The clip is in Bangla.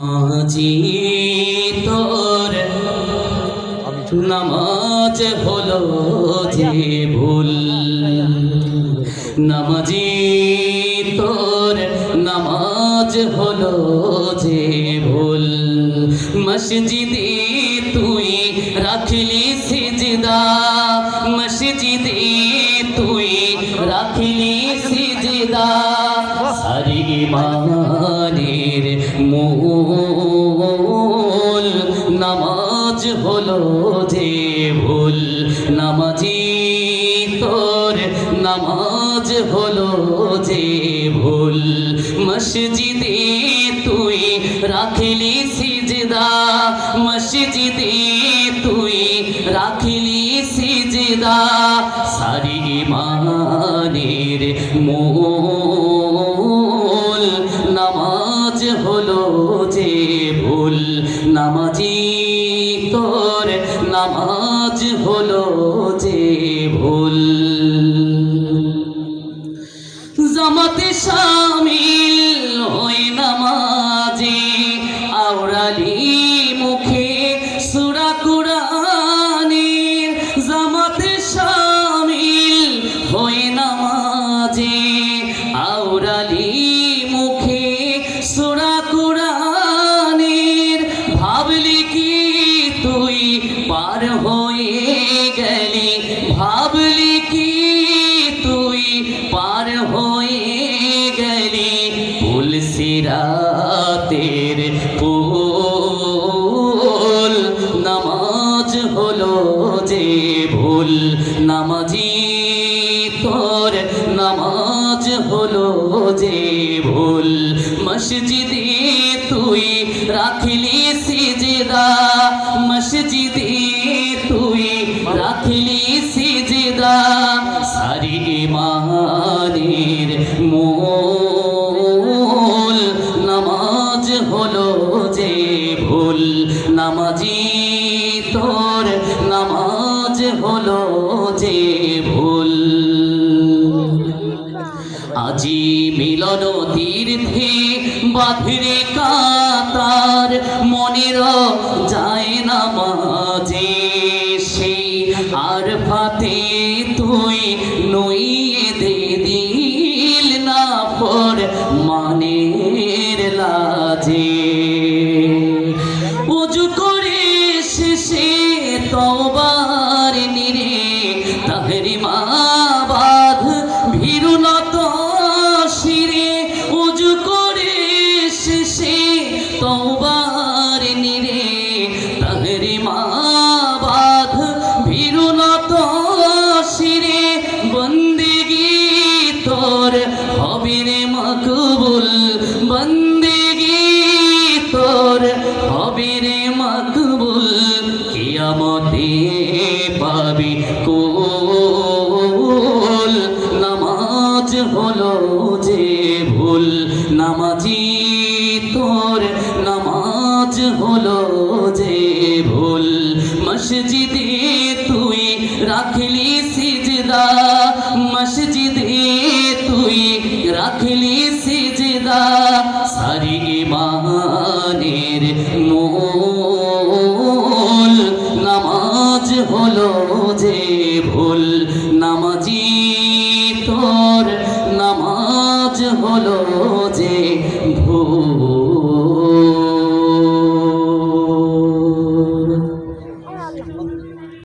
আজি তোর নামাজ হলো যে ভুল। নামাজি তোর নামাজ হলো যে ভুল। মসজিদে তুই রাখলি সিজদা। মসজিদে তুই রাখলি সিজদা। সারি মানের মূল নামাজ হলো যে ভুল। নামাজি তোর নামাজ হলো যে ভুল। মসজিদে তুই রাখলি সিজদা। মসজিদে তুই রাখলি সিজদা। সারি মানের মূল নামাজি তোর নামাজ হলো যে ভুল। জামাতে শামিল পার হয়ে গেলি ভাবলি কি তুই? পার হয়ে গেলি ফুল সিরাতের ফুল। নামাজ হলো যে ভুল, নামাজি তোর। নামাজ হলো যে ভুল, মসজিদে তুই রাখলি সিজদা। মসজিদে তোর নামাজ হলো যে ভুল। আজি মিলন তীর্থে বাঁধরে কাতার মনের যায় না মাঝে। সেই আর ফাতে তুই নইয়ে দে দিল না পর মানের তবার নিরে বাধ ভীরুনত শিরে উজু করে শেষে তবার নিরে তাহরি মা বাধ ভীরুনত শিরে বন্দেগি তোর হবে রে মকবুল বন্দেগি তোর হবে রে মকবুল কিয়ামতে পাবি। কোল, নামাজ হলো যে ভুল। নামাজি তোর, নামাজ হলো যে ভুল। মসজিদে তুই রাখলি সিজদা। মসজিদে তুই রাখলি সিজদা। সারি মো হলো যে ভুল। নামাজি তোর নামাজ হলো যে